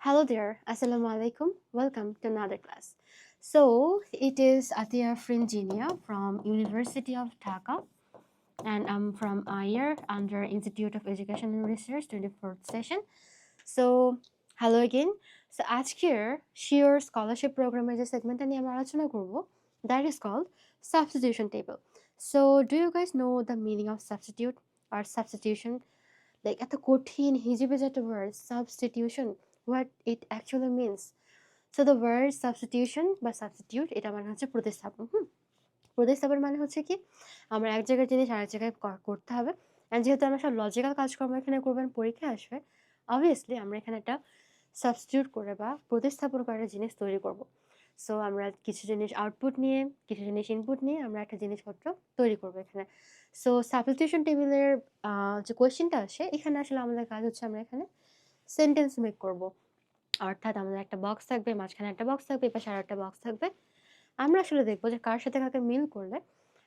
Hello there, Assalamu alaikum. Welcome to another class. So it is Atia Fringinia from University of Dhaka, and I'm from IR under Institute of Education and Research 24th session. So hello again. So আজকের sure scholarship প্রোগ্রামের যে সেগমেন্টটা নিয়ে আমরা আলোচনা করব that is called substitution table so do you guys know the meaning of substitute R substitution like এত কঠিন হিজিবে যে একটা word substitution What it actually means so the word substitution বা সাবস্টিটিউট এটা মানে হচ্ছে প্রতিস্থাপন, হুম? প্রতিস্থাপন মানে হচ্ছে কি? আমরা এক জায়গার জিনিস আরেক জায়গায় করতে হবে। অ্যান্ড যেহেতু আমরা সব লজিক্যাল কাজকর্ম এখানে করবেন, পরীক্ষা আসবে অবভিয়াসলি আমরা এখানে একটা সাবস্টিটিউট করে বা প্রতিস্থাপন করে একটা জিনিস তৈরি করব। সো আমরা কিছু জিনিস আউটপুট নিয়ে, কিছু জিনিস ইনপুট নিয়ে আমরা একটা জিনিসপত্র তৈরি করব এখানে। সো সাবস্টিটিউশন টেবিলের যে কোয়েশ্চেনটা আসে, এখানে আসলে আমাদের কাজ হচ্ছে আমরা এখানে সেন্টেন্স মেক করব। অর্থাৎ আমাদের একটা বক্স থাকবে, মাঝখানে একটা বক্স থাকবে, এপাশে আর একটা বক্স থাকবে। আমরা আসলে দেখব যে কার সাথে কাকে মিল করলে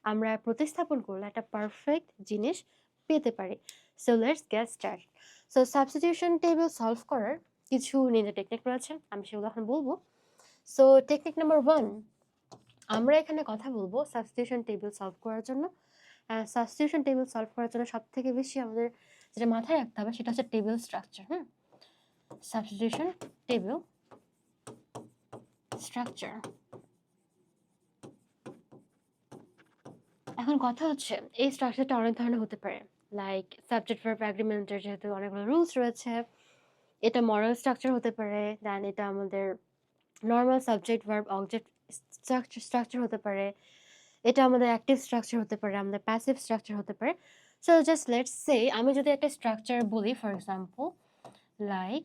আমরা প্রতিস্থাপন করলে একটা পারফেক্ট জিনিস পেতে পারি। So let's get start so substitution table solve করার কিছু নিজে টেকনিক রয়েছে, আমি সেগুলো এখন বলব। সো টেকনিক নাম্বার ওয়ান আমরা এখানে কথা বলব সাবস্টিটিউশন টেবিল সলভ করার জন্য। সাবস্টিটিউশন টেবিল সলভ করার জন্য সব থেকে বেশি আমাদের যেটা মাথায় রাখতে হবে সেটা হচ্ছে table structure hmm? Substitution table structure এখন কথা হচ্ছে, এই স্ট্রাকচারটা অনেক ধরনের হতে পারে লাইক সাবজেক্ট ভার্ব অ্যাগ্রিমেন্টের যেহেতু অনেকগুলো রুলস রয়েছে, এটা মরাল স্ট্রাকচার হতে পারে দেন এটা আমাদের normal subject verb object structure structure হতে পারে, এটা আমাদের অ্যাক্টিভ স্ট্রাকচার হতে পারে, আমাদের প্যাসিভ স্ট্রাকচার হতে পারে। সো জাস্ট লেটস সে আমি যদি একটা স্ট্রাকচার বলি ফর এক্সাম্পল লাইক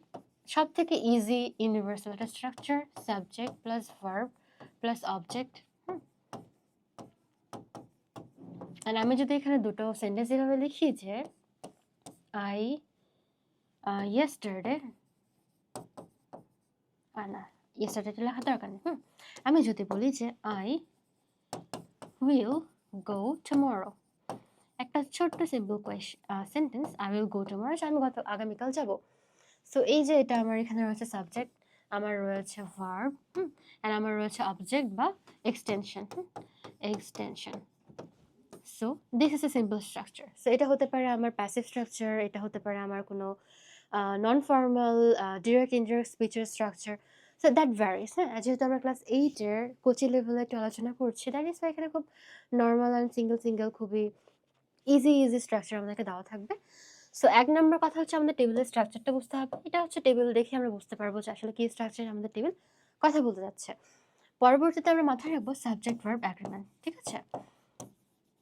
সব থেকে ইজি ইউনিভার্সাল একটা structure subject plus verb plus object আর আমি যদি এখানে দুটো সেন্টেন্স এভাবে লিখি যে আই ইয়েস্টারডে না ইয়েস্টারডে লেখা দরকার নেই, হুম। আমি যদি বলি যে আই উইল গো টুমরো একটা ছোট্ট simple question sentence I will go tomorrow আমি গত, আগামীকাল যাব। সো এই যে এটা আমার এখানে রয়েছে সাবজেক্ট আমার রয়েছে ভার্ব হুম আর আমার রয়েছে অবজেক্ট বা extension extension so this is a simple structure so এটা হতে পারে আমার প্যাসিভ স্ট্রাকচার এটা হতে পারে আমার কোনো নন ফর্মাল ডিরেক্ট ইনডিরেক্ট স্পিচের স্ট্রাকচার সো দ্যাট ভ্যারিস হ্যাঁ? যেহেতু আমরা ক্লাস এইটের কোচি লেভেলে একটু আলোচনা করছি দ্যাট ইজ এখানে খুব নর্মাল অ্যান্ড সিঙ্গেল সিঙ্গেল খুবই ইজি ইজি স্ট্রাকচার আমাদেরকে দেওয়া থাকবে। সো এক নম্বর কথা হচ্ছে আমাদের টেবিলের স্ট্রাকচারটা বুঝতে হবে। এটা হচ্ছে টেবিল দেখে আমরা বুঝতে পারব যে আসলে কি স্ট্রাকচার আমাদের টেবিল কথা বলতে যাচ্ছে। পরবর্তীতে আমরা মাথায় রাখব সাবজেক্ট ভার্ব অ্যাগ্রিমেন্ট ঠিক আছে?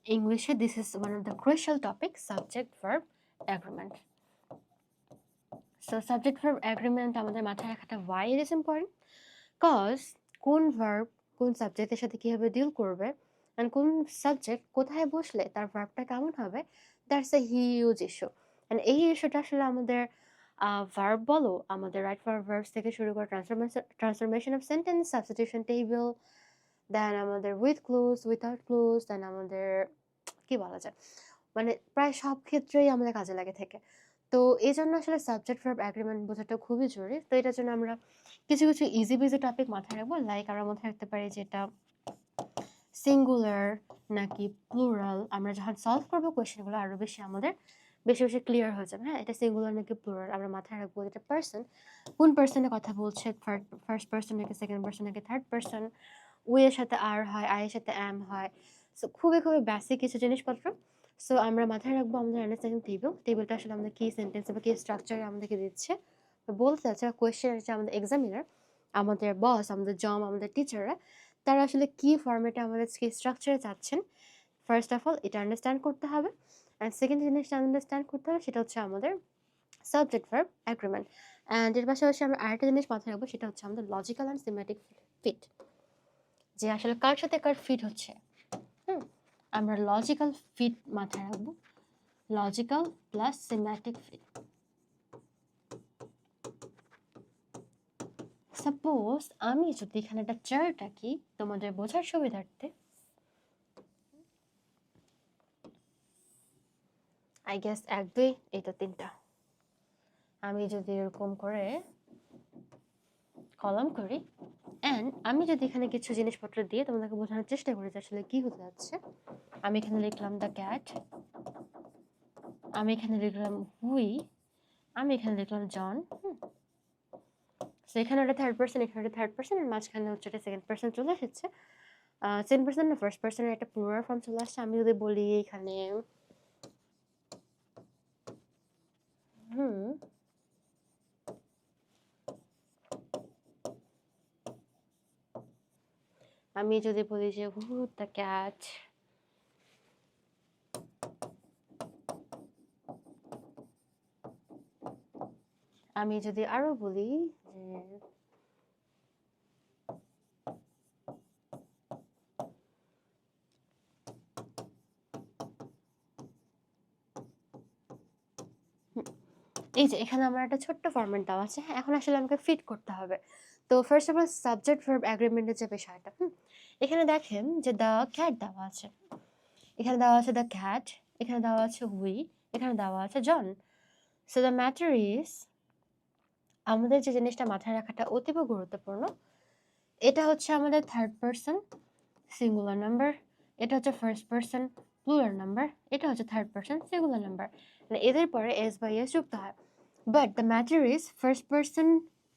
ইংলিশে this is one of the crucial topic subject verb agreement so subject verb agreement আমাদের মাথায় রাখাটা ওয়াই ইজ ইম্পর্টেন্ট কজ কোন ভার্ব কোন সাবজেক্টের সাথে কীভাবে ডিল করবে? অ্যান্ড কোন সাবজেক্ট কোথায় বসলে তার ভার্বটা কেমন হবে? That's a huge issue and এই ইস্যুটা আসলে আমাদের ভার্ব বলো, আমাদের রাইট ফর ভার্বস থেকে শুরু করে transformation transformation of sentence substitution table then আমাদের with clause without clause then আমাদের, কি বলা যায় মানে প্রায় সব ক্ষেত্রেই আমাদের কাজে লাগে থেকে। তো এই জন্য আসলে সাবজেক্ট ভার্ব অ্যাগ্রিমেন্ট বোঝাটা খুবই জরুরি। তো এটার জন্য আমরা কিছু কিছু ইজি বিজি টপিক মাথায় রাখব। লাইক আমরা মাথায় রাখতে পারি যেটা সিঙ্গুলার নাকি প্লুরাল আমরা যখন সলভ করব কোয়েশ্চেনগুলো আরও বেশি আমাদের বেশি বেশি ক্লিয়ার হয়ে যাবে। হ্যাঁ এটা সিঙ্গুলার নাকি প্লুরাল আমরা মাথায় রাখব এটা পার্সন কোন পার্সনের কথা বলছে ফার্স্ট পার্সন নাকি সেকেন্ড পার্সন নাকি থার্ড পার্সন উইয়ের সাথে আর হয় আয়ের সাথে অ্যাম হয়। সো খুবই খুবই বেসিক কিছু জিনিসপত্র। সো আমরা মাথায় রাখব আমাদের আন্ডারস্ট্যান্ডিং টেবিল টেবিলটা আসলে আমাদের কী সেন্টেন্স বা কী স্ট্রাকচার আমাদেরকে দিচ্ছে। বলতে চাচ্ছে কোয়েশ্চেন আছে আমাদের এক্সামিনার আমাদের বস আমাদের জম, আমাদের টিচাররা তারা আসলে কী ফর্মেটে আমাদের কী স্ট্রাকচারে চাচ্ছেন? ফার্স্ট অফ অল এটা আন্ডারস্ট্যান্ড করতে হবে। অ্যান্ড সেকেন্ড জিনিসটা আন্ডারস্ট্যান্ড করতে হবে সেটা হচ্ছে আমাদের সাবজেক্ট ভার্ব অ্যাগ্রিমেন্ট অ্যান্ড এর পাশাপাশি আমরা আরেকটা জিনিস মাথায় রাখব, সেটা হচ্ছে আমাদের লজিক্যাল অ্যান্ড সিমেটিক ফিট যে আসলে কার সাথে কার ফিট হচ্ছে? হুম, আমরা লজিক্যাল ফিট মাথায় রাখব। Logical plus semantic fit suppose আমি যদি এখানে একটা চার্ট আঁকি তোমাদের বোঝার সুবিধার্থে আই গেস এক দুই এই তো তিনটা। আমি যদি এরকম করে কলম করি অ্যান্ড আমি যদি এখানে কিছু জিনিসপত্র দিয়ে তোমাদেরকে বোঝানোর চেষ্টা করি যে আসলে কী হতে যাচ্ছে, আমি এখানে লিখলাম দ্য ক্যাট আমি এখানে লিখলাম হুই আমি এখানে লিখলাম জন এখানে ওটা থার্ড পার্সন এখানে ওটা থার্ড পার্সন আর মাঝখানে হচ্ছে এটা সেকেন্ড পার্সন চলে এসেছে। সেকেন্ড পার্সন না ফার্স্ট পার্সনের একটা প্লুরাল ফর্ম চলে আসছে। আমি যদি বলি এখানে হুম আমি যদি বলি যে হু ক্যাট আমি যদি আরও বলি যে এই যে, এখানে আমার একটা ছোট্ট ফরম্যাট দেওয়া আছে হ্যাঁ এখন আসলে আমাকে ফিট করতে হবে। তো first of all subject verb অ্যাগ্রিমেন্টের যে বিষয়টা, হুম এখানে দেখেন যে দ্য ক্যাট দেওয়া আছে। এখানে দেওয়া আছে দ্য ক্যাট এখানে দেওয়া আছে হুই এখানে দেওয়া আছে John. So the matter is আমাদের যে জিনিসটা মাথায় রাখাটা অতীব গুরুত্বপূর্ণ, এটা হচ্ছে আমাদের থার্ড পার্সন সিঙ্গুলার নাম্বার এটা হচ্ছে ফার্স্ট পার্সন প্লুরাল নাম্বার এটা হচ্ছে থার্ড পার্সন সিঙ্গুলার নাম্বার মানে এদের পরে এস বাই এস যুক্ত হয়। But the matter is first person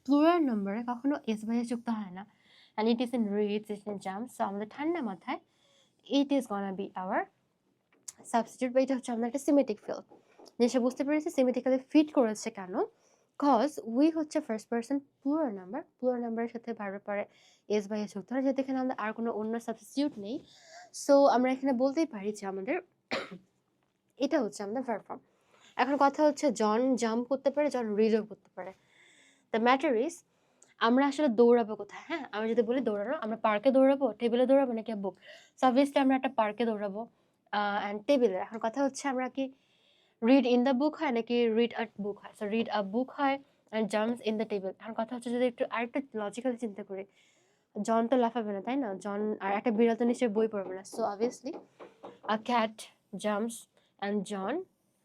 plural নাম্বারে কখনো এস বাই এস যুক্ত হয় না। And it is in reads it in jump so আমাদের ঠান্ডা মাথায় it is gonna be our substitute বা এটা হচ্ছে আমাদের একটা সিমেটিক ফিল জিনিসটা বুঝতে পেরেছি সিমেটিক্যালি ফিট করেছে কেন? কজ উই হচ্ছে first person plural number plural নাম্বারের সাথে বারবার পরে এস বাই এস যুক্ত হয় যেহেতু এখানে আমাদের আর কোনো অন্য সাবস্টিটিউট নেই। সো আমরা এখানে বলতেই পারি যে আমাদের এটা হচ্ছে আমাদের ভার্ব ফর্ম এখন কথা হচ্ছে জন জাম্প করতে পারে, জন রিজও করতে পারে। দ্য ম্যাটার ইজ আমরা আসলে দৌড়াবো কোথায়? হ্যাঁ? আমি যদি বলি দৌড়ানো, আমরা পার্কে দৌড়াবো টেবিলে দৌড়াবো নাকি বুক সো অবভিয়াসলি আমরা একটা পার্কে দৌড়াবো অ্যান্ড টেবিলে এখন কথা হচ্ছে আমরা কি রিড ইন দ্য বুক হয় নাকি রিড আ বুক হয়? সো রিড আ বুক হয় and jumps in the table এখন কথা হচ্ছে যদি একটু আরেকটু লজিক্যালি চিন্তা করি জন তো লাফাবে না, তাই না? জন আর একটা বিড়াল তো নিশ্চয়ই বই পড়বে না। So obviously a cat jumps and John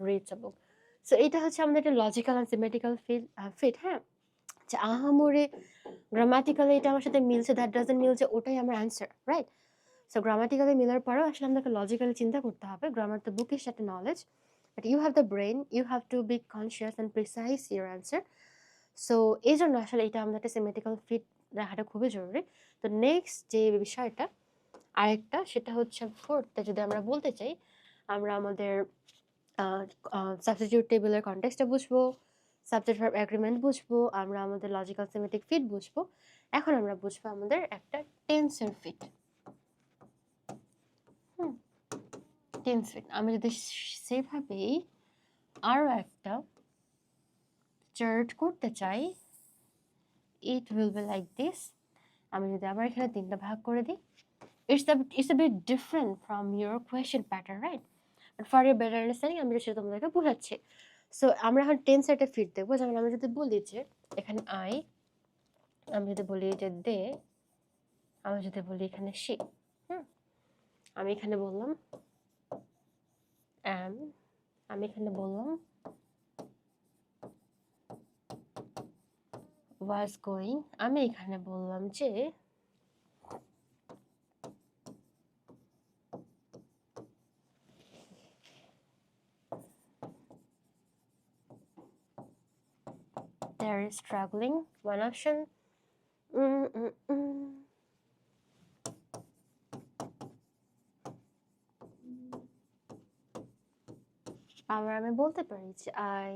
reads a book so এটা হচ্ছে আমাদের একটা logical and semantical feel fit হ্যাঁ? যে আহামরে গ্রামাটিক্যালি এটা আমার সাথে মিলছে দ্যাট ডাজেন্ট মিলছে ওটাই আমার অ্যান্সার রাইট সো গ্রামাটিক্যালি মিলার পরেও আসলে আমাদেরকে লজিক্যালি চিন্তা করতে হবে গ্রামার তো বুক ইস একটা knowledge but you have the brain you have to be conscious and precise your answer so এই জন্য আসলে এটা আমাদের একটা সিমেটিক্যাল ফিট রাখাটা খুবই জরুরি। তো নেক্সট যে বিষয়টা, আরেকটা সেটা হচ্ছে ফোর্থটা যদি আমরা বলতে চাই, আমরা আমাদের সাবস্টিটিউট টেবিলের কন্টেক্সটা বুঝব সাবজেক্ট ভার্ব অ্যাগ্রিমেন্ট বুঝব, আমরা আমাদের লজিক্যাল সিমেটিক ফিট বুঝব। এখন আমরা বুঝব আমাদের একটা টেন্সের ফিট হুম টেন্স ফিট আমি যদি সেভাবেই আরও একটা চার্ট করতে চাই it will be like this আমি যদি আবার এখানে তিনটা ভাগ করে দিই it's the it's different from your question pattern right but for your better understanding আমি সেটা তোমাদেরকে বোঝাচ্ছি। সো আমরা এখন টেন সেটে ফিট দেখব। যেমন আমি যদি বলি যে, এখানে আই আমি যদি বলি যে দে আমি যদি বলি এখানে সে হুম? আমি এখানে বললাম অ্যাম আমি এখানে বললাম ওয়াজ গোয়িং আমি এখানে বললাম যে there is struggling one option. Mm, mm, mm. আবার আমি বলতে পারি যে আই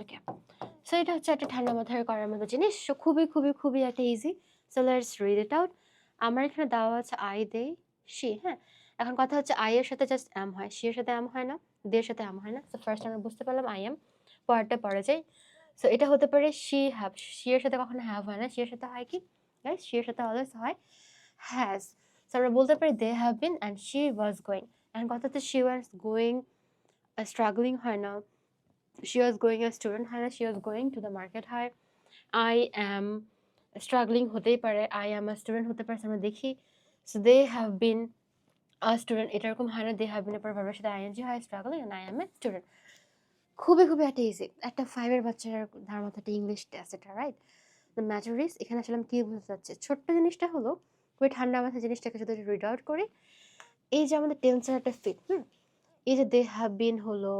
ওকে সো এটা হচ্ছে একটা ঠান্ডা মাথায় করার মতো জিনিস খুবই খুবই খুবই একটা easy so let's read it out আমার এখানে দেওয়া আছে আই দে শি হ্যাঁ? এখন কথা হচ্ছে আই এর সাথে জাস্ট অ্যাম হয়। সি এর সাথে অ্যাম হয় না দের সাথে অ্যাম হয় না। সো ফার্স্ট আমরা বুঝতে পারলাম আই এম পরেরটা পরে যাই। সো এটা হতে পারে শি হ্যাভ সি এর সাথে কখনো হ্যাভ হয় না। সি এর সাথে হয় কি? গাইস শি এর সাথে অলওয়েজ হয় হ্যাজ সো আমরা বলতে পারি they have been and she was going এখন কথা হচ্ছে শি ওয়াজ গোয়িং স্ট্রাগলিং হয় না। She was going a student হয় না। She was going to the market হয়। আই অ্যাম স্ট্রাগলিং হতেই পারে। আই অ্যাম আ স্টুডেন্ট হতে পারে আমরা দেখি so they have been a student এটা এরকম হয় না দে হ্যাভ বিন এর পর ভার্বের সাথে আইএনজি হয় struggling and I am a student খুবই খুবই একটা ইজি একটা ফাইভের বাচ্চার ধার মতো একটা ইংলিশ টেস্ট এটা রাইট দ্য ম্যাটারিস এখানে আসলে আমি কী বুঝতে চাচ্ছি? ছোট্ট জিনিসটা হলো, খুবই ঠান্ডা মাথায় জিনিসটাকে যদি রিড আউট করি, এই যে আমাদের টেন্সের একটা ফিট হুম? এই যে দে হ্যাভ বিন হলো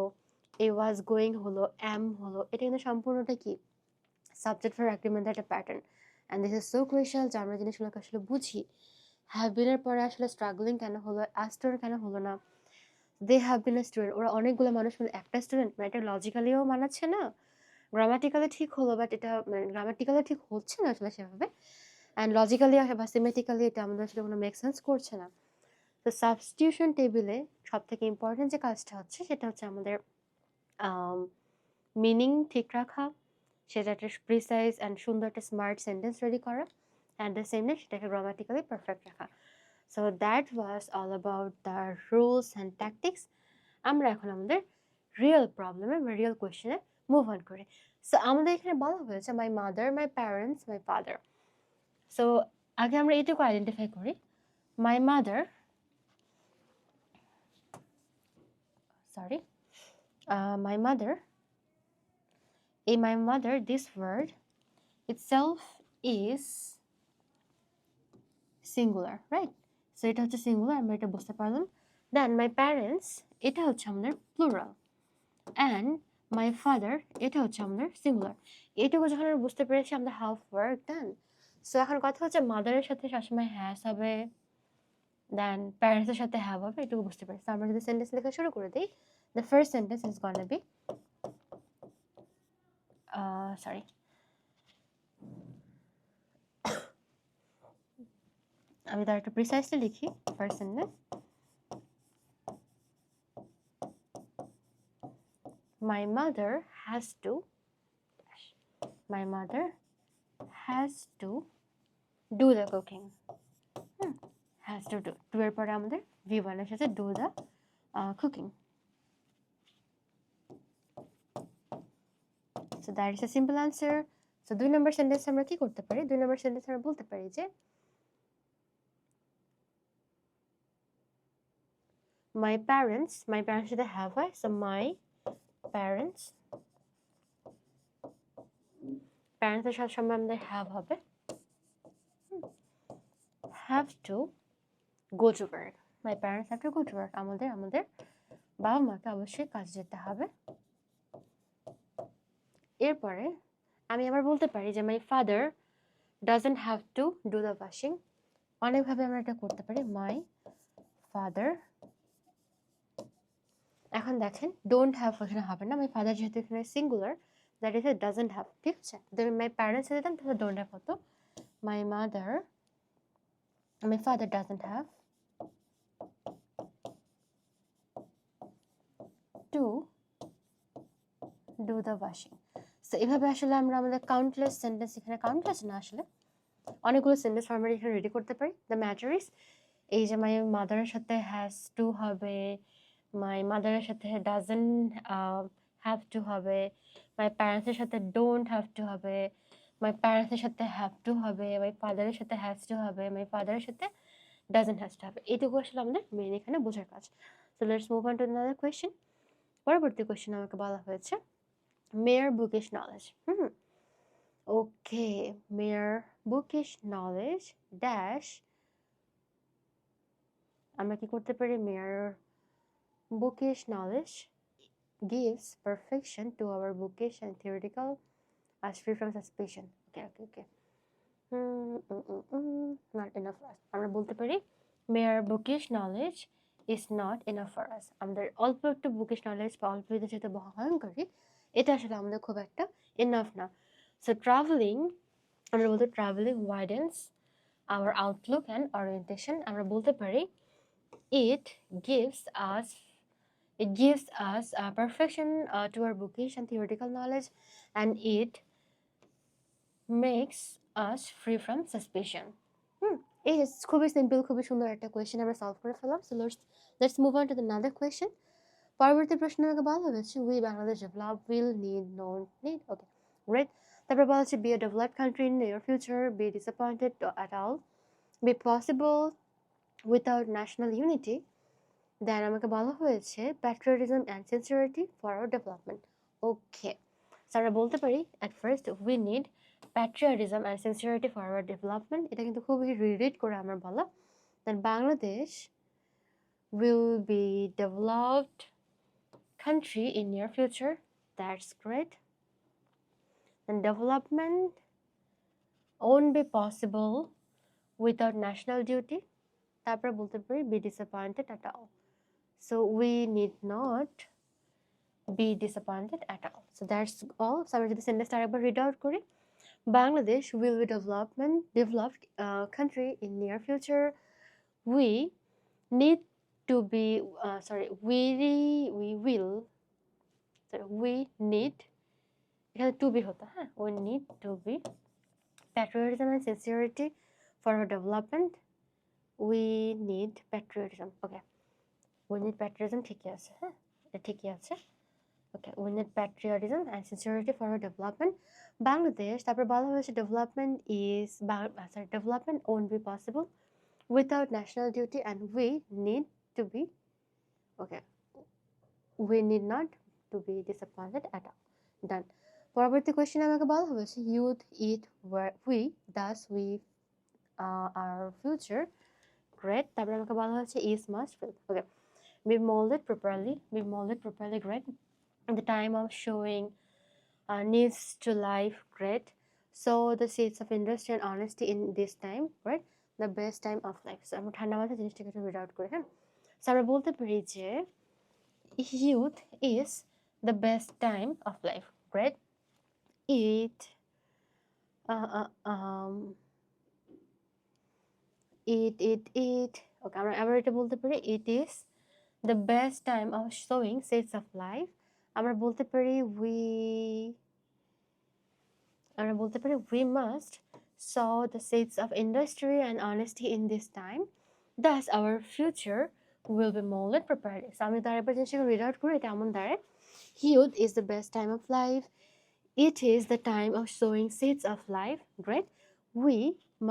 এ ওয়াজ গোয়িং হলো অ্যাম হলো, এটা কিন্তু সম্পূর্ণটা কি? সাবজেক্ট ফর অ্যাগ্রিমেন্ট একটা pattern and this is so crucial যে আমরা জিনিসগুলোকে আসলে বুঝি। হ্যাভ বিনের পরে আসলে স্ট্রাগলিং কেন হলো অ্যাস্টোর কেন হলো না। দে হ্যাভ বিন এ স্টুডেন্ট ওরা অনেকগুলো মানুষ মানে একটা স্টুডেন্ট মানে এটা লজিক্যালিও মানাচ্ছে না। গ্রামাটিক্যালি ঠিক হলো বাট এটা মানে গ্রামাটিক্যালি ঠিক হচ্ছে না আসলে সেভাবে। অ্যান্ড লজিক্যালি বা সিমেটিক্যালি এটা আমাদের আসলে কোনো মেক সেন্স করছে না। তো সাবস্টিটিউশন টেবিলে সব থেকে ইম্পর্টেন্ট যে কাজটা হচ্ছে, সেটা হচ্ছে আমাদের মিনিং ঠিক রাখা। সেটা একটা প্রিসাইজ অ্যান্ড সুন্দর একটা স্মার্ট সেন্টেন্স রেডি করা অ্যাট দ্য সেম টাইম সেটাকে গ্রামাটিক্যালি পারফেক্ট রাখা। So that was all about the rules and tactics আমরা এখন আমাদের রিয়েল প্রবলেমে বা রিয়েল কোয়েশ্চেনে মুভ অন করি। সো আমাদের এখানে বলা হয়েছে my mother my parents my father so আগে আমরা এইটুকু আইডেন্টিফাই করি। My mother uh, my mother in my mother, this word itself is singular, right? So, এটা হচ্ছে singular, আমরা এটা বুঝতে পারলাম। Then, my parents, এটা হচ্ছে আমাদের plural and my father, এটা হচ্ছে আমাদের singular এটুকু যখন আমরা বুঝতে পেরেছি, আমাদের half work done সো এখন কথা হচ্ছে মাদারের সাথে সবসময় হ্যাস হবে দেন প্যারেন্টসের সাথে হ্যাভ হবে এটুকু বুঝতে পারি আমরা যদি সেন্টেন্স লেখা শুরু করে দিই the first sentence is gonna be sorry আমি তার একটু প্রিসাইসলি লিখি first sentence my mother has to my mother has to do the cooking hmm. has to do two এর পরে আমাদের ভি ওয়ানের সাথে do the cooking so that is a simple answer so দুই নম্বর সেন্টেন্স আমরা কি করতে পারি? দুই নম্বর সেন্টেন্স আমরা বলতে পারি যে মাই প্যারেন্টস মাই প্যারেন্টস সাথে হ্যাভ হয় সো মাই প্যারেন্টস প্যারেন্টসের সাথে সময় আমাদের হ্যাভ হবে have to go to work my parents have to go to work আমাদের আমাদের বাবা মাকে অবশ্যই কাজ যেতে হবে। এরপরে আমি আবার বলতে পারি যে my father doesn't have to do the washing অনেকভাবে আমরা এটা করতে পারি। মাই ফাদার এখন দেখেন ডোন্ট হ্যাভ ওখানে হবে না। মাই ফাদার যেহেতু এখানে singular that is a doesn't have ঠিক আছে? যদি মাই প্যারেন্টস দিতাম তাহলে ডোন্ট হ্যাভ হতো। My mother my father doesn't have to do the washing so এভাবে আসলে আমরা আমাদের কাউন্টলেস সেন্টেন্স এখানে কাউন্টলেস না আসলে? অনেকগুলো সেন্টেন্স আমরা এখানে রেডি করতে পারি। দ্য ম্যাটার ইস এই যে মাই মাদারের সাথে হ্যাজ টু হবে মাই মাদারের সাথে ডাজেন হ্যাভ টু হবে মাই প্যারেন্টসের সাথে ডোন্ট হ্যাভ টু হবে মাই প্যারেন্টসের সাথে হ্যাভ টু হবে মাই ফাদারের সাথে হ্যাজ টু হবে মাই ফাদারের সাথে ডাজেন্ট হ্যাজ টু হবে। এইটুকু আসলে আমাদের মেন এখানে বোঝার কাজ। So let's move on to another question পরবর্তী কোয়েশ্চেন আমাকে বলা হয়েছে। মেয়ার বুকিশ নলেজ হুম okay mere bookish knowledge dash আমরা কি করতে পারি মেয়ার bookish knowledge gives perfection to our bookish and theoretical as free from suspicion. Okay, okay, okay. Mm, mm, mm, mm, not enough for us. আমরা বলতে পারি mere bookish knowledge is not enough for us. আমাদের অল্প একটু bookish knowledge বা অল্প একটু যেটা বহন করি এটা আসলে আমাদের খুব একটা এনাফ না। সো ট্রাভেলিং আমরা বলতে travelling widens our outlook and orientation আমরা বলতে পারি it gives us it gives us uh, perfection uh, to our bookish and theoretical knowledge and it makes us free from suspicion হুম এই খুবই simple খুবই সুন্দর একটা কোয়েশ্চেন আমরা সলভ করে ফেলাম so let's let's move on to the other question পরবর্তী প্রশ্ন আমাকে বলা হয়েছে we Bangladesh develop will need no need okay great তারপর বলা হচ্ছে be a developed country in your future be disappointed at all be possible without national unity then আমাকে বলা হয়েছে patriotism and sincerity for our development okay আমরা বলতে পারি at first we need patriotism and sincerity for our development এটা কিন্তু খুবই relate করে আমার বলা দেন Bangladesh will be developed country in near future that's great then development won't be possible without national duty তারপরে বলতে পারি be disappointed at all so we need not be disappointed at all so that's all so আমরা যদি সেন্টেন্সটা আরেকবার read out করি Bangladesh will be development developed uh, country in near future we need to be uh, sorry we we will sorry we need এখানে to be হতো হ্যাঁ we need to be patriotism and sincerity for our development we need patriotism okay we need patriotism ঠিকই আছে হ্যাঁ এটা ঠিকই আছে ওকে we need patriotism and sincerity for our development Bangladesh তারপর বলা হয়েছে development is sorry development won't be possible without national duty and we need to be okay we need not to be disappointed at all done পরবর্তী question আমাকে বলা হয়েছে youth it we thus we are future great তারপরে আমাকে বলা হয়েছে is must feel okay be molded properly be molded properly great the time of showing uh, needs to life great so the seeds of industry and honesty in this time great the best time of life so আমরা ঠান্ডা মাথায় জিনিসটাকে একটু read out করি হ্যাঁ So আমরা বলতে পারি যে youth is the best time of life great it uh, uh, um it it it okay আমরা আবার এটা বলতে পারি it is the best time of showing seeds of life আমরা বলতে পারি we আমরা বলতে পারি we must sow the seeds of industry and honesty in this time thus our future will be molded properly so আমি তার এবার জিনিসটাকে রিড আউট করি এটা এমন দাঁড়ায় youth is the best time of life it is the time of sowing seeds of life great we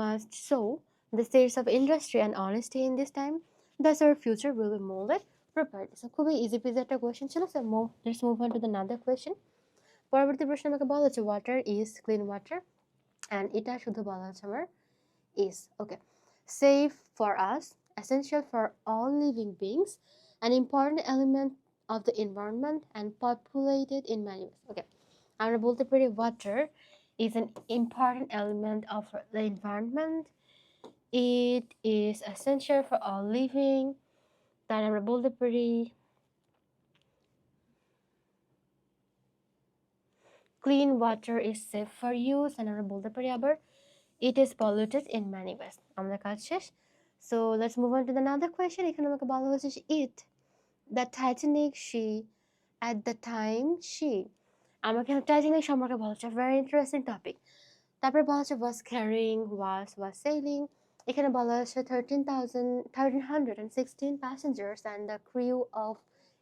must sow the seeds of industry and honesty in this time thus our future will be molded properly so খুবই easy peasy একটা question ছিল so move let's move on to the other question পরবর্তী প্রশ্ন আমাকে বলা হচ্ছে water is clean water and এটা শুধু বলা হচ্ছে আমার is essential for all living beings an important element of the environment and populated in many ways okay আমরা বলতে পারি water is an important element of the environment it is essential for all living তার আমরা বলতে পারি clean water is safe for use and আমরা বলতে পারি আবার it is polluted in many ways আমাদের কাজ শেষ so, let's move on to the another question এখানে আমাকে বলা হচ্ছে it. The Titanic, she, at the time, she আমাকে টাইটানিক সম্পর্কে বলা হচ্ছে ভেরি ইন্টারেস্টিং টপিক তারপরে বলা হচ্ছে was carrying was was selling এখানে বলা হচ্ছে thirteen thousand thirteen hundred and sixteen passengers and the crew of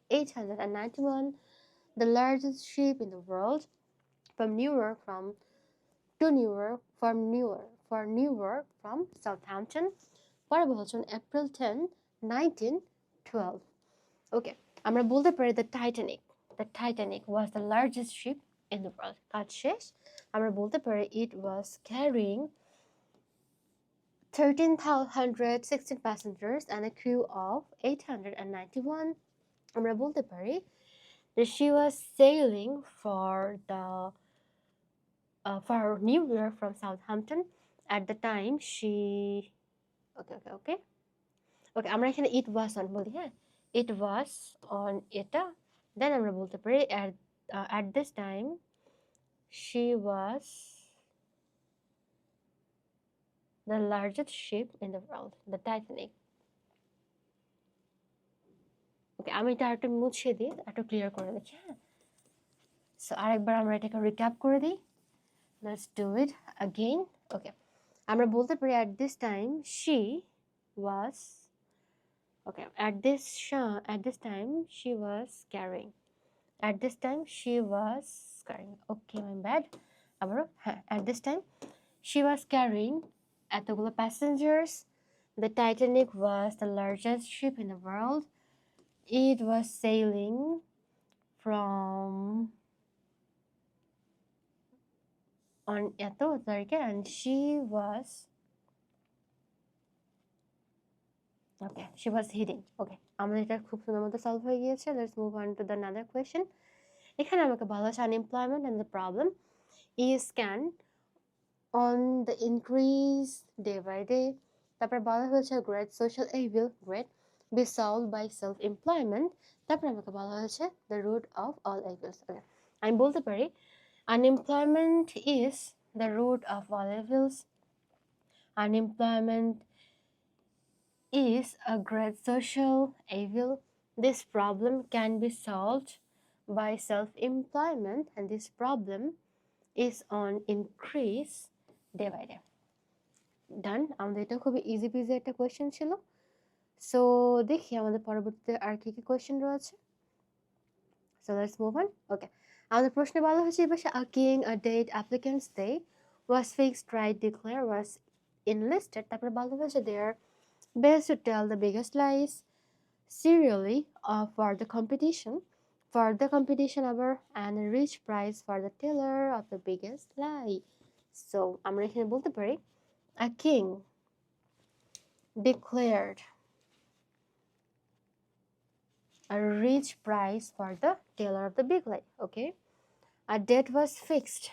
eight hundred and ninety one the largest ship in the world from Newark from, to Newark from Newark for Newark from Southampton. পরে বলছেন April ten nineteen twelve okay আমরা বলতে পারি the Titanic the Titanic was the largest ship in the world কাজ শেষ। আমরা বলতে পারি it was carrying thirteen hundred sixteen passengers and a crew of eight hundred and ninety one আমরা বলতে পারি that she was sailing for the uh, for New York from Southampton. At the time, she okay, okay, okay, okay. আমরা এখানে it was on বলি হ্যাঁ it was on এটা then আমরা বলতে পারি uh, at this time she was the largest ship in the world the Titanic okay আমি এটা আরেকটু মুছে দিই একটু ক্লিয়ার করে দেখি হ্যাঁ সো আরেকবার আমরা এটাকে রিক্যাপ করে দিই let's do it again okay আমরা বলতে পারি at this time she was okay at this at this time she was carrying at this time she was carrying okay my bad আবারও হ্যাঁ at this time she was carrying এতগুলো passengers The Titanic was the largest ship in the world. It was sailing from on, এত তারিখে and she was, okay, she was hitting okay. আমাদের এটা খুব সুন্দর মতো সলভ হয়ে গিয়েছে let's move on to the other question এখানে আমাকে বলা হচ্ছে unemployment and the problem is can on the increase day by day তারপর বলা হয়েছে great social evil great be solve by self employment তারপর আমাকে বলা হয়েছে the root of all evils okay আমি বলতে পারি Unemployment is the root of all evils unemployment is a great social evil. This problem can be solved by self-employment and this problem is on increase day by day. Done আমাদের এটা খুবই easy peasy একটা question ছিল so দেখি আমাদের পরবর্তীতে আর কি কি কোয়েশ্চেন রয়েছে so let's move on okay আমাদের প্রশ্নে বলা হয়েছে এই পাশে a king a date applicants day was fixed right declare was enlisted তারপরে বলা হয়েছে দেয়ার best to tell the biggest lies serially uh, for the competition for the competition ever and a rich prize for the teller of the biggest lie so আমরা এখানে বলতে পারি a king declared a rich prize for the teller of the big lie okay a date was fixed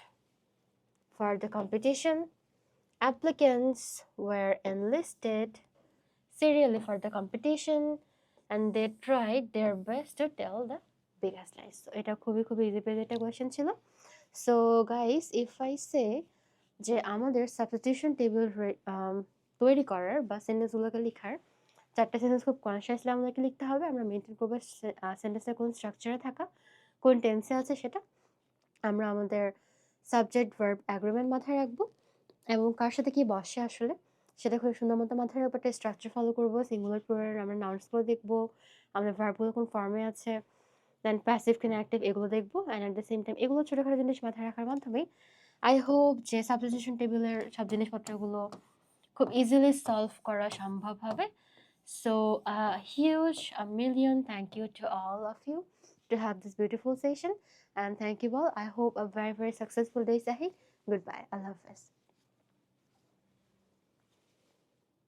for the competition applicants were enlisted serially for the competition and they tried their best to tell the biggest lies so এটা খুবই খুবই easy peasy একটা question ছিল so guys if I say যে আমাদের substitution table তৈরি করার বা সেন্টেন্সগুলোকে লেখার চারটা সেন্টেন্স খুব কনসিয়াসলি আমাদেরকে লিখতে হবে। আমরা মেনটেন করব সেন্টেন্সের কোন স্ট্রাকচারে থাকা, কোন টেন্সে আছে সেটা। আমরা আমাদের সাবজেক্ট ভার্ব অ্যাগ্রিমেন্ট মাথায় রাখব এবং কার সাথে কি বসে আসলে সেটা খুব সুন্দর মতো মাথায় রাখব একটা স্ট্রাকচার ফলো করব। সিঙ্গুলার প্লুরাল আমরা নাউন্সগুলো দেখব আমাদের ভার্বগুলো কোন ফর্মে আছে দেন প্যাসিভ কিনা অ্যাক্টিভ এগুলো দেখব and at the same time এগুলো ছোটোখাটো জিনিস মাথায় রাখার মাধ্যমে আই হোপ যে সাবস্টিটিউশন টেবিলের সব জিনিসপত্রগুলো খুব ইজিলি সলভ করা সম্ভব হবে। So a huge, a million thank you to all of you to have this beautiful session. And thank you all. I hope a very, very successful day ahead. Goodbye. I love this.